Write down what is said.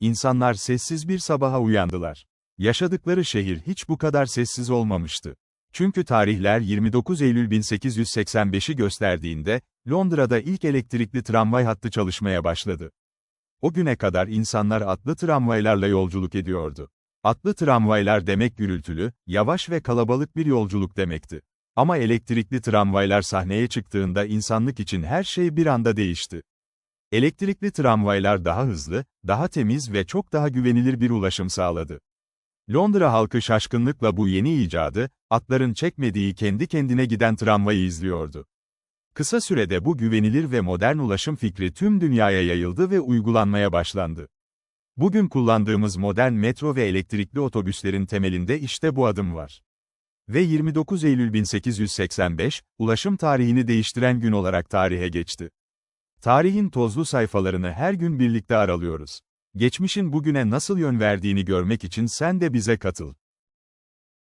insanlar sessiz bir sabaha uyandılar. Yaşadıkları şehir hiç bu kadar sessiz olmamıştı. Çünkü tarihler 29 Eylül 1885'i gösterdiğinde, Londra'da ilk elektrikli tramvay hattı çalışmaya başladı. O güne kadar insanlar atlı tramvaylarla yolculuk ediyordu. Atlı tramvaylar demek gürültülü, yavaş ve kalabalık bir yolculuk demekti. Ama elektrikli tramvaylar sahneye çıktığında insanlık için her şey bir anda değişti. Elektrikli tramvaylar daha hızlı, daha temiz ve çok daha güvenilir bir ulaşım sağladı. Londra halkı şaşkınlıkla bu yeni icadı, atların çekmediği kendi kendine giden tramvayı izliyordu. Kısa sürede bu güvenilir ve modern ulaşım fikri tüm dünyaya yayıldı ve uygulanmaya başlandı. Bugün kullandığımız modern metro ve elektrikli otobüslerin temelinde işte bu adım var. Ve 29 Eylül 1885, ulaşım tarihini değiştiren gün olarak tarihe geçti. Tarihin tozlu sayfalarını her gün birlikte aralıyoruz. Geçmişin bugüne nasıl yön verdiğini görmek için sen de bize katıl.